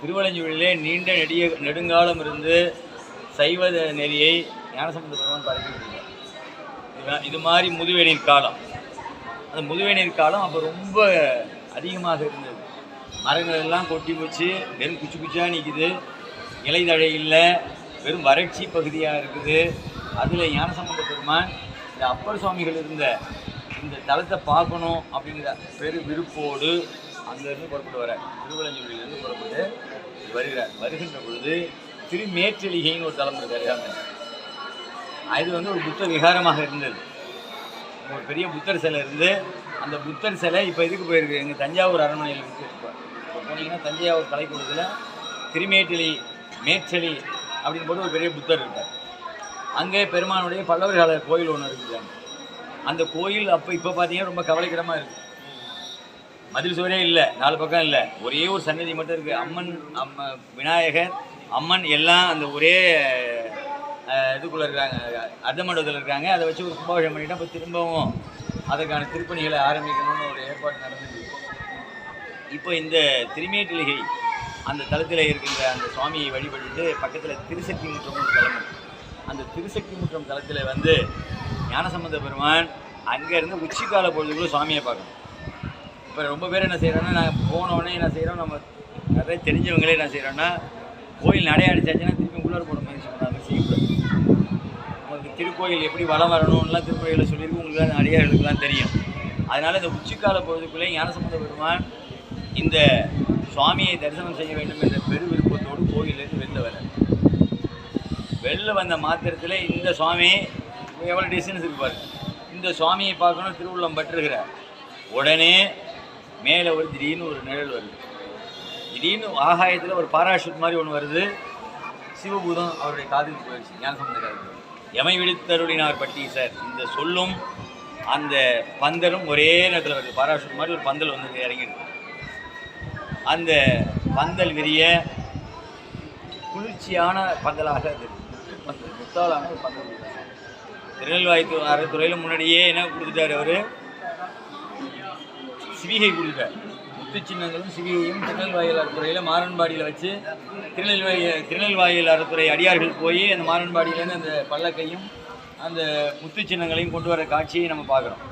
திருவலஞ்சூரிலே நீண்ட நெடிய நெடுங்காலம் இருந்து சைவ நெறியை ஞானசம்பந்த பெருமான் பரப்பி இதுதான் இது மாதிரி முதுவேநீர் காலம். அந்த முதுவேநீர் காலம் அப்போ ரொம்ப அதிகமாக இருந்தது. மரங்கள் எல்லாம் கொட்டி போச்சு வெறும் குச்சி குச்சியாக நிற்குது இலைதழை இல்லை வெறும் வறட்சி பகுதியாக இருக்குது. அதில் ஞானசம்பந்த பெருமான் இந்த அப்பர் சுவாமிகள் இருந்த இந்த தலத்தை பார்க்கணும் அப்படிங்கிற பெரு விருப்போடு அங்கேருந்து புறப்பட்டு வர திருவள்ளஞ்சூரிலிருந்து புறப்பட்டு வருகிறார். வருகின்ற பொழுது திருமேற்றலிகைன்னு ஒரு தலம் இருக்காரு இது வந்து ஒரு புத்த விகாரமாக இருந்தது. ஒரு பெரிய புத்தர் சிலை இருந்து அந்த புத்தர் சிலை இப்போ இதுக்கு போயிருக்கு? எங்கள் தஞ்சாவூர் அரண்மனையில் இருக்கு இப்போ போனீங்கன்னா தஞ்சாவூர் கலைக்கூடத்தில் திருமேற்றலி மேற்றலி அப்படின்னு போட்டு ஒரு பெரிய புத்தர் இருக்கார். அங்கே பெருமானுடைய பல்லவர் கால கோயில் ஒன்று இருக்குது. அந்த கோயில் அப்போ இப்போ பார்த்தீங்கன்னா ரொம்ப கவலைக்கிடமாக இருக்குது மதில் சுவரே இல்லை நாலு பக்கம் இல்லை. ஒரே ஒரு சன்னதி மட்டும் இருக்குது அம்மன் அம்ம விநாயகர் அம்மன் எல்லாம் அந்த ஒரே இதுக்குள்ளே இருக்காங்க. அர்த்த மண்டபத்தில் இருக்காங்க. அதை வச்சு ஒரு கும்பாபிஷேகம் பண்ணிட்டா இப்போ திரும்பவும் அதற்கான திருப்பணிகளை ஆரம்பிக்கணும்னு ஒரு ஏற்பாடு நடந்தது இப்போ இந்த திருமேட்டிலிகை அந்த தலத்தில் இருக்கின்ற அந்த சுவாமியை வழிபட்டுட்டு பக்கத்தில் திருசக்தி முற்றம் ஒரு அந்த திருசக்தி முற்றம் தளத்தில் வந்து ஞானசம்பந்த பெருமான் அங்கேருந்து உச்சிக்கால பொழுதுக்குள்ளே சுவாமியை பார்க்கணும். இப்போ ரொம்ப பேர் என்ன செய்கிறோன்னா நாங்கள் போனோடனே என்ன செய்கிறோம் நம்ம நிறைய தெரிஞ்சவங்களே என்ன செய்கிறோன்னா கோயில் நடை அடிச்சாச்சுன்னா திருப்பி உள்ளார போட முயற்சி பண்ணாங்க செய்யக்கூடாது. உங்களுக்கு திருக்கோயில் எப்படி வளம் வரணும்லாம் திருக்கோயிலில் சொல்லியிருக்கு உங்களுக்கு தான் அடியார்களுக்குலாம் தெரியும். அதனால் இந்த உச்சிக்கால பொழுதுக்குள்ளே ஞானசம்பந்த பெருமான் இந்த சுவாமியை தரிசனம் செய்ய வேண்டும் என்ற பெரு விருப்பத்தோடு கோயிலிருந்து வெளில வர வெளில வந்த மாத்திரத்தில் இந்த சுவாமி எவ்வளோ டிஸ்டன்ஸ் இருப்பார் இந்த சுவாமியை பார்க்கணும் திருவுள்ளம் பற்றுகிறார் உடனே மேலே ஒரு திடீர்னு ஒரு நிழல் வருது. திடீர்னு ஆகாயத்தில் ஒரு பாராஷூட் மாதிரி ஒன்று வருது. சிவபூதம் அவருடைய காதுக்கு போயிடுச்சு. ஞானசம்பந்த எமை விழித்தருளினார் பட்டி சார். இந்த சொல்லும் அந்த பந்தலும் ஒரே நேரத்தில் வருது. பாராஷூட் மாதிரி ஒரு பந்தல் வந்து இறங்கிடுது அந்த பந்தல் விரிய குளிர்ச்சியான பந்தலாக அது முத்து பந்தல் முத்தாலான ஒரு பந்தல். திருநெல்வாய்த்து அறத்துறையில் முன்னாடியே என்ன கொடுத்துட்டார் அவர்? சிவிகை கொடுக்க முத்து சின்னங்களும் சிவிகையும் திருநெல்வாயில் அறத்துறையில் மாரன்பாடியில் வச்சு திருநெல்வாய் திருநெல்வாயில் அறத்துறை அடியார்கள் போய் அந்த மாரன்பாடியிலேருந்து அந்த பல்லக்கையும் அந்த முத்து சின்னங்களையும் கொண்டு வர காட்சியை நம்ம பார்க்குறோம்.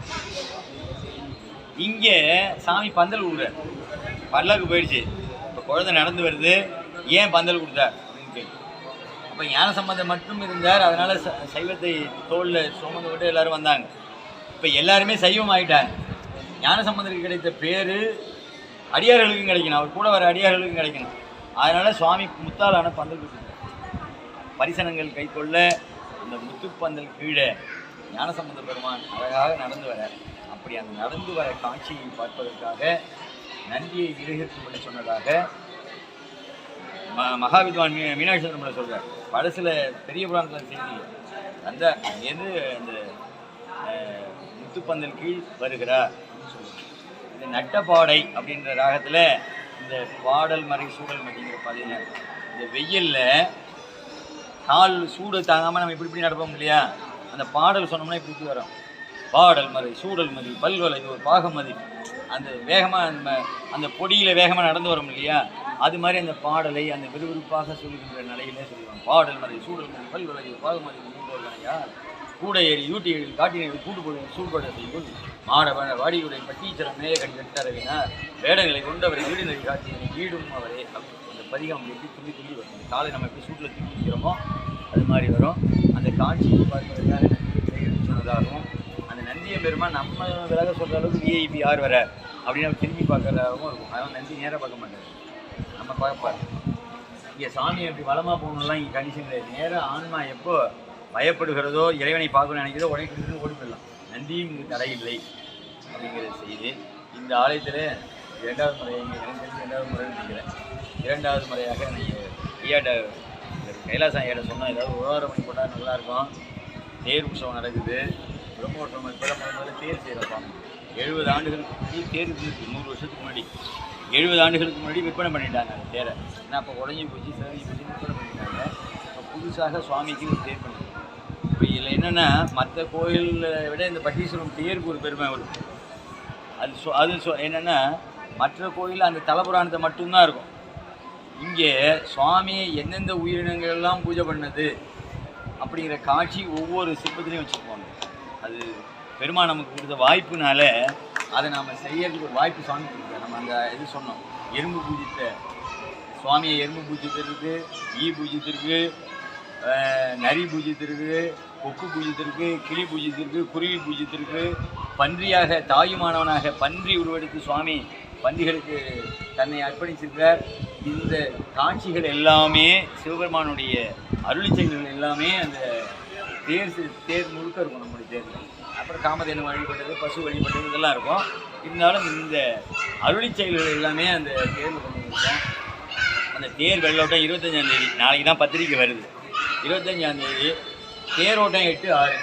இங்கே சாமி பந்தல் கொடுக்குறார் பல்லக்கு போயிடுச்சு. இப்போ குழந்தை நடந்து வருது. ஏன் பந்தல் கொடுத்தார்? அப்போ ஞான சம்பந்தம் மட்டும் இருந்தார். அதனால் ச- சைவத்தை தோளில் சுமந்து விட்டு எல்லாரும் வந்தாங்க. இப்போ எல்லாருமே சைவம் ஆகிட்டாங்க ஞான சம்பந்தருக்கு கிடைத்த பேர் அடியார்களுக்கும் கிடைக்கணும். அவர் கூட வர அடியார்களுக்கும் கிடைக்கணும். அதனால் சுவாமி முத்தாலான பந்தல் கொடுத்தார் பரிசனங்கள் கைக்கொள்ள இந்த முத்துப்பந்தல் கீழே ஞானசம்பந்த பெருமான் அழகாக நடந்து வர அப்படி அந்த நடந்து வர காட்சியை பார்ப்பதற்காக நந்தியை விலகிற்கும்படி சொன்னதாக ம- மகாவித்வான் மீ மீனாட்சி சுந்தரம்ல சொல்கிறார் பழசில் பெரிய புராணத்தில் செய்தி. அந்த அங்கேருந்து அந்த முத்துப்பந்தல் கீழ் வருகிறார். இந்த நட்டப்பாடை அப்படின்ற ராகத்தில் இந்த பாடல் மறை சூழல் அப்படிங்கிற பதின இந்த வெயிலில் கால் சூடு தாங்காமல் நம்ம இப்படி இப்படி நடப்போம் இல்லையா? அந்த பாடல் சொன்னோம்னா இப்படி இப்படி வரும். பாடல் மறை சூடல் மதி பல்வலை ஒரு பாகமதி அந்த வேகமாக நம்ம அந்த பொடியில் வேகமாக நடந்து வரும் இல்லையா? அது மாதிரி அந்த பாடலை அந்த விறுவிறுப்பாக சொல்லுகின்ற நிலையிலே சொல்லுவாங்க. பாடல் மறை சூடல் மதி பல்வலை ஒரு பாகமதி யார் கூட ஏறி யூட்டி ஏறி காட்டினை கூட்டு போய் சூழ்பட செய்யும் மாடவன வாடியுடைய பட்டீச்சர மேய கடி கட்டறவினார் வேடங்களை கொண்டவரை வீடு நெறி காட்டினை வீடும் அவரே. அந்த பதிகம் எப்படி துள்ளி துள்ளி வரும்? அந்த காலை நம்ம எப்படி சூட்டில் துள்ளி வைக்கிறோமோ அது மாதிரி வரும். அந்த காட்சியை பார்ப்பதற்காக நந்தியை சொன்னதாகவும் அந்த நந்தியை பெருமா நம்ம விலக சொல்கிற அளவுக்கு விஐபி யார் வர? அப்படின்னு அவர் திரும்பி பார்க்கறதாகவும் இருக்கும். அதனால் நந்தி நேராக பார்க்க மாட்டார். நம்ம பார்ப்பார் இங்கே சாமி அப்படி வளமாக போகணும்லாம் இங்கே கண்டிஷன் கிடையாது. நேராக ஆன்மா எப்போ பயப்படுகிறதோ இறைவனை பார்க்கணும்னு நினைக்கிறதோ உடனே கிட்டு ஓடி போயிடலாம். நந்தியும் இங்கு தடையில்லை அப்படிங்கிற செய்தி இந்த ஆலயத்தில் இரண்டாவது முறை இங்கே எனக்கு இரண்டாவது முறை நினைக்கிறேன். இரண்டாவது முறையாக நீங்கள் ஐயாட்ட கைலாசம் ஐயாட்ட சொன்னால் ஏதாவது உழவாரம் பண்ணி போட்டால் நல்லாயிருக்கும். தேர் உற்சவம் நடக்குது. பிரம்மோற்றம் இப்போ முதல்ல தேர் செய்கிறப்பா எழுபது ஆண்டுகளுக்கு முன்னாடி தேர் இருந்துச்சு நூறு வருஷத்துக்கு முன்னாடி. எழுபது ஆண்டுகளுக்கு முன்னாடி விற்பனை பண்ணிட்டாங்க அந்த தேரை. ஏன்னா அப்போ உடஞ்சி போச்சு சிறங்கி போச்சு விற்பனை பண்ணிட்டாங்க. இப்போ புதுசாக சுவாமிக்கு தேர் பண்ணி இப்போ இதில் என்னென்னா மற்ற கோயிலை விட இந்த பட்டீஸ்வரம் தேருக்கு ஒரு பெருமை வரும். அது சொ அது சொ என்னென்னா மற்ற கோயிலில் அந்த தலபுராணத்தை மட்டும்தான் இருக்கும். இங்கே சுவாமியை எந்தெந்த உயிரினங்கள் எல்லாம் பூஜை பண்ணது அப்படிங்கிற காட்சி ஒவ்வொரு சிற்பத்திலையும் வச்சுருப்பாங்க. அது பெருமாள் நமக்கு கொடுத்த வாய்ப்புனால அதை நாம் செய்யறதுக்கு ஒரு வாய்ப்பு சுவாமி கொடுக்க நம்ம அந்த இது சொன்னோம். எறும்பு பூஜித்த சுவாமியை எறும்பு பூஜித்திருக்கு ஈ பூஜித்திருக்கு நரி பூஜித்திருக்கு கொக்கு பூஜித்திருக்கு கிளி பூஜித்திருக்கு குருவி பூஜித்திருக்கு. பன்றியாக தாயுமானவனாக பன்றி உருவெடுத்து சுவாமி பன்றிகளுக்கு தன்னை அர்ப்பணிச்சிருக்கிறார். இந்த காட்சிகள் எல்லாமே சிவபெருமானுடைய அருளிச்செயல்கள் எல்லாமே அந்த தேர் தேர் முழுக்க இருக்கும் நம்முடைய தேர்ல. அப்புறம் காமதேனு வழிபட்டது பசு வழிபட்டது இதெல்லாம் இருக்கும். இருந்தாலும் இந்த அருளிச் செயல்கள் எல்லாமே அந்த தேர்வு கொண்டு அந்த தேர் வெள்ளோட்டம் இருபத்தஞ்சாம் தேதி நாளைக்கு தான் பத்திரிக்கை வருது. இருபத்தஞ்சாம் தேதி தேரோட்டம் எட்டு ஆறு.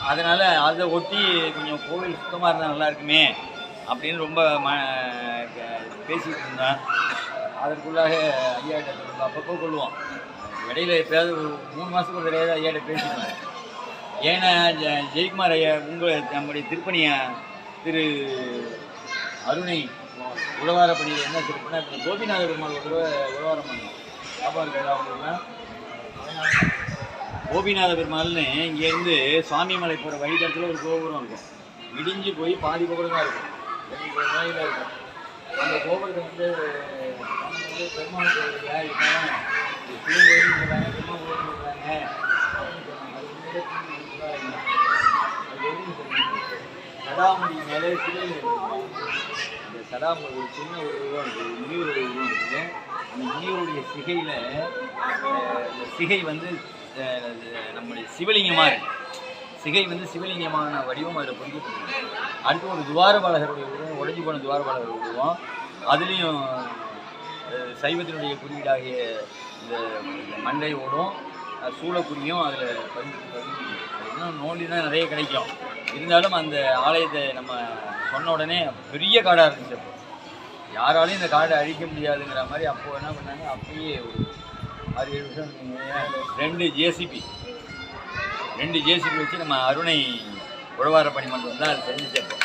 அதனால் அதை ஒட்டி கொஞ்சம் கோவில் சுத்தமாக இருந்தால் நல்லா இருக்குமே அப்படின்னு ரொம்ப ம பேசிகிட்டு இருந்தேன். அதற்குள்ளாக ஐயாட்ட சொல்லுவோம் அப்பப்போ கொள்வோம் இடையில எப்பயாவது ஒரு மூணு மாதத்துக்கு ஒரு தடவை ஐயாட்ட பேசிக்குவேன் ஏன்னா ஜெ- ஜெயக்குமார் ஐயா உங்களை நம்முடைய திருப்பணியை திரு அருணை உழவார பணியில் என்ன சிறப்புனா இப்போ கோபிநாத பெருமாள் ஒரு தடவை உழவாரம் பண்ணோம். ஞாபகம் இருக்கா அவங்களுக்குலாம் கோபிநாத பெருமாள்னு இங்கேருந்து சுவாமிமலை போகிற வழித்தடத்தில் ஒரு கோபுரம் இருக்கும். இடிஞ்சு போய் பாதி கோபுரம் தான் இருக்கும் இருக்கும். அந்த கோபுரத்தை வந்து நம்ம வந்து பெருமாள் சொல்கிறாங்க அப்படின்னு சடாமுடி மேலே சிலையில் இருக்கு. அந்த ஒரு சின்ன ஒரு உருவம் இருக்குது முனிவர் உருவம் இருக்குது அந்த சிகையில் சிகை வந்து நம்முடைய சிவலிங்கமாக இருக்கு. சிகை வந்து சிவலிங்கமான வடிவம் அதில் பொறிக்கப்பட்டிருக்கு அடுத்து ஒரு துவாரபாலகருடைய உருவம் உடைஞ்சு போன துவாரபாலகர் உருவம். அதுலேயும் சைவத்தினுடைய குறியீடாகிய இந்த மண்டை ஓடும் அஹ், சூளக்குறியும் அதில் பதிஞ்சு இன்னும் நோண்டி தான் நிறைய கிடைக்கும். இருந்தாலும் அந்த ஆலயத்தை நம்ம சொன்ன உடனே பெரிய காடாக இருந்துச்சு அப்போ. யாராலையும் இந்த காடை அழிக்க முடியாதுங்கிற மாதிரி அப்போ என்ன பண்ணாங்க? அப்பயே ஒரு ஆறு ஏழு வருஷம் ரெண்டு ஜேசிபி ரெண்டு ஜேசிபி வச்சு நம்ம அருணை உழவார பணி மன்றம் தான் அது செஞ்சு சேர்ப்போம்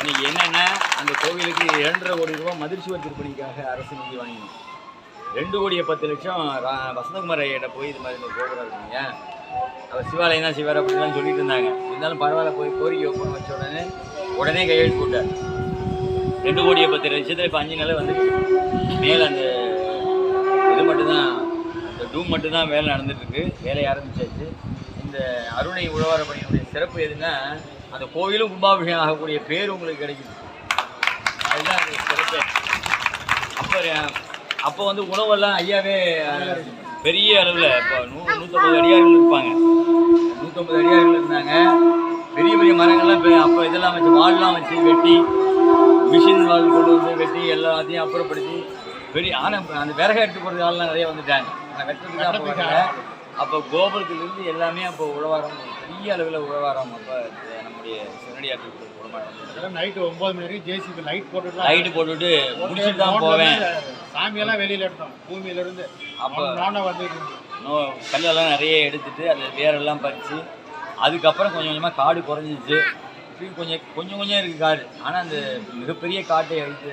இன்னைக்கு என்னென்னா அந்த கோவிலுக்கு இரண்டரை கோடி ரூபா மதிர்ச்சுவர் திருப்பணிக்காக அரசு நிதி வாங்கினோம். ரெண்டு கோடியை பத்து லட்சம் ரா- வசந்தகுமார் ஐயிட்ட போய் இது மாதிரி இந்த கோபுரம் இருக்குங்க அவர் சிவாலயம் தான் சிவார் அப்படிலாம் சொல்லிட்டு இருந்தாங்க. இருந்தாலும் பரவாயில்ல போய் கோரிக்கை ஒப்பந்தம் வச்ச உடனே உடனே கையெழுத்து போட்டார். ரெண்டு கோடியை பத்து லட்சத்தில் இப்போ அஞ்சு நிலை வந்து மேலே அந்த இது மட்டும்தான் அந்த டூம் மட்டும்தான் வேலை நடந்துட்டு இருக்கு வேலை ஆரம்பிச்சாச்சு. இந்த அருணை உழவார பணியினுடைய சிறப்பு எதுன்னா அந்த கோவிலும் கும்பாபிஷேகம் ஆகக்கூடிய பேர் உங்களுக்கு கிடைக்குது. அதுதான் அந்த சிறப்பு. அப்போ அப்போ வந்து உணவெல்லாம் ஐயாவே பெரிய அளவில் இப்போ நூ நூற்றம்பது அடியார்கள் இருப்பாங்க. நூற்றம்பது அடியார்கள் இருந்தாங்க. பெரிய பெரிய மரங்கள்லாம் இப்போ அப்போ இதெல்லாம் வச்சு வால்லாம் வச்சு வெட்டி மிஷின் கொண்டு வந்து வெட்டி எல்லாத்தையும் அப்புறப்படுத்தி பெரிய ஆனால் அந்த விறகு எடுத்து போகிறது ஆள்லாம் நிறைய வந்துட்டாங்க. நான் வெட்டுறதுக்கு அப்போ வரல. அப்போ கோபுரத்துலேருந்து எல்லாமே அப்போ உழவாரம் பெரிய அளவில் உழவாரம் அப்போ நம்முடைய உழவாரம் இதெல்லாம் நைட்டு ஒன்பது மணி வரைக்கும் ஜேசிபி லைட் போட்டுட்டு லைட்டு போட்டுட்டு முடிச்சுட்டு தான் போவேன். சாமியெல்லாம் வெளியில எடுத்தோம். பூமியில இருந்து அப்போ நானும் வந்துட்டு நோ கல்லெல்லாம் நிறைய எடுத்துட்டு அந்த வேரெல்லாம் பறித்து அதுக்கப்புறம் கொஞ்சம் கொஞ்சமாக காடு குறைஞ்சிச்சு. இப்பயும் கொஞ்சம் கொஞ்சம் கொஞ்சம் இருக்குது காடு ஆனால் அந்த மிகப்பெரிய காட்டை அழித்து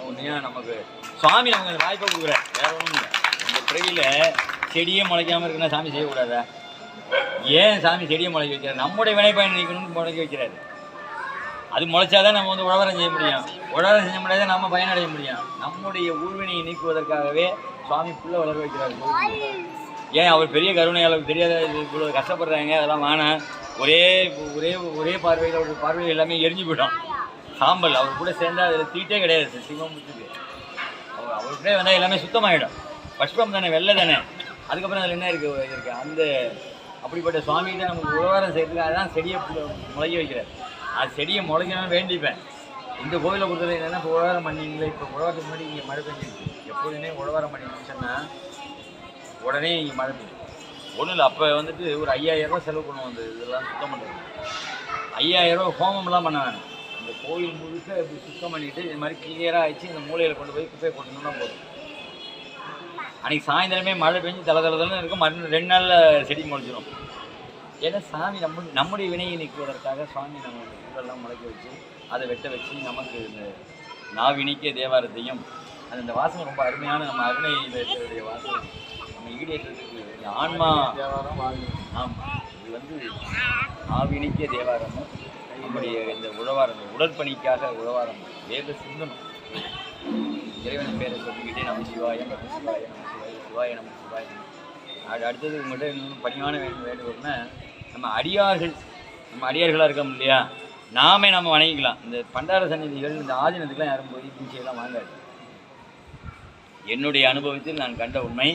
புண்ணியம் நமக்கு சுவாமி நமக்கு அந்த வாய்ப்பை கொடுக்குறார். வேற ஒன்றும் இல்லை. இந்த பிறவியில் செடியே முளைக்காமல் இருக்குன்னா சாமி செய்யக்கூடாதா? ஏன் சாமி செடியை முளைக்க வைக்கிறார்? நம்முடைய வினைப்பயன் நீக்கணும்னு முளைக்க வைக்கிறாரு. அது முளைச்சாதான் நம்ம வந்து உழவரம் செய்ய முடியும். உழவரம் செய்ய முடியாத நம்ம பயனடைய முடியும். நம்முடைய ஊழ்வினையை நீக்குவதற்காகவே சுவாமி புள்ள வளர வைக்கிறார். ஏன் அவர் பெரிய கருணையாளர் தெரியாத இவ்வளோ கஷ்டப்படுறாங்க அதெல்லாம் வேணாம். ஒரே ஒரே ஒரே பார்வையில் ஒரு பார்வையில் எல்லாமே எரிஞ்சு போயிடும். சாம்பல் அவர் கூட சேர்ந்தா அதில் தீட்டே கிடையாது சிவமுத்துக்கு அவர் அவருக்கூட வேணால் எல்லாமே சுத்தமாகிடும் பஷ்பம் தானே வெள்ளை தானே. அதுக்கப்புறம் அதில் என்ன இருக்குது இருக்குது அந்த அப்படிப்பட்ட சுவாமிகிட்ட நமக்கு உழவாரம் செய்யறதுக்கு அதுதான் செடியை முளைக்க வைக்கிறார். அது செடியை முளைக்கணும்னு வேண்டிப்பேன். இந்த கோவிலை பொறுத்தவரை என்னென்னா இப்போ உழவாரம் பண்ணிங்களே இப்போ உழவாரத்துக்கு முன்னாடி இங்கே மழை பெஞ்சிருக்கு. எப்போதுமே உழவாரம் பண்ணிங்கன்னு சொன்னால் உடனே இங்கே மழை பெய்யும். ஒன்றும் இல்லை அப்போ வந்துட்டு ஒரு ஐயாயிரம் செலவு பண்ணுவோம் அந்த இதெல்லாம் சுத்தம் பண்ணுறது ஐயாயிரம் ஹோமம்லாம் பண்ண வேணாம் அந்த கோயில் முழுக்க இப்படி சுத்தம் பண்ணிட்டு இது மாதிரி கிளியராக ஆயிடுச்சு இந்த மூலையில் கொண்டு போய் குப்பையை கொட்டணும்னா போதும். அன்றைக்கி சாயந்தரமே மழை பெஞ்சு தலை தலை தலைன்னு இருக்கும் மறு ரெண்டு நாளில் செடி முளைச்சிடும் ஏன்னா சாமி நம்ம நம்முடைய வினையை நீக்குவதற்காக சுவாமி நம்ம இந்த முளைக்க வச்சு அதை வெட்ட வச்சு நமக்கு இந்த நாவினிக்க தேவாரத்தையும் அது அந்த வாசனை ரொம்ப அருமையான நம்ம அருணை வாசனை ஈடேற்றத்துக்கு இந்த ஆன்மா. தேவாரம் ஆமாம் இது வந்து ஆவினிக்க தேவாரம். நம்முடைய இந்த உழவாரம் இந்த உடற்பணிக்காக உழவாரம். வேத சிந்தனம். இறைவன் பேரை சொல்லிக்கிட்டே நம்ம சிவாய நம்ம சிவாய நம்ம சிவாய சிவாய நம்ம சிவாய அது அடுத்தது உங்கள்கிட்ட இன்னும் பணியான வேண்டும் வேண்டுகோள்னா நம்ம அடியார்கள் நம்ம அடியார்களாக இருக்கோம் இல்லையா? நாமே நம்ம வணங்கிக்கலாம். இந்த பண்டார சந்நிதிகள் இந்த ஆதீனத்துக்குலாம் யாரும் போய் பூஜையெல்லாம் வாங்காது. என்னுடைய அனுபவத்தில் நான் கண்ட உண்மை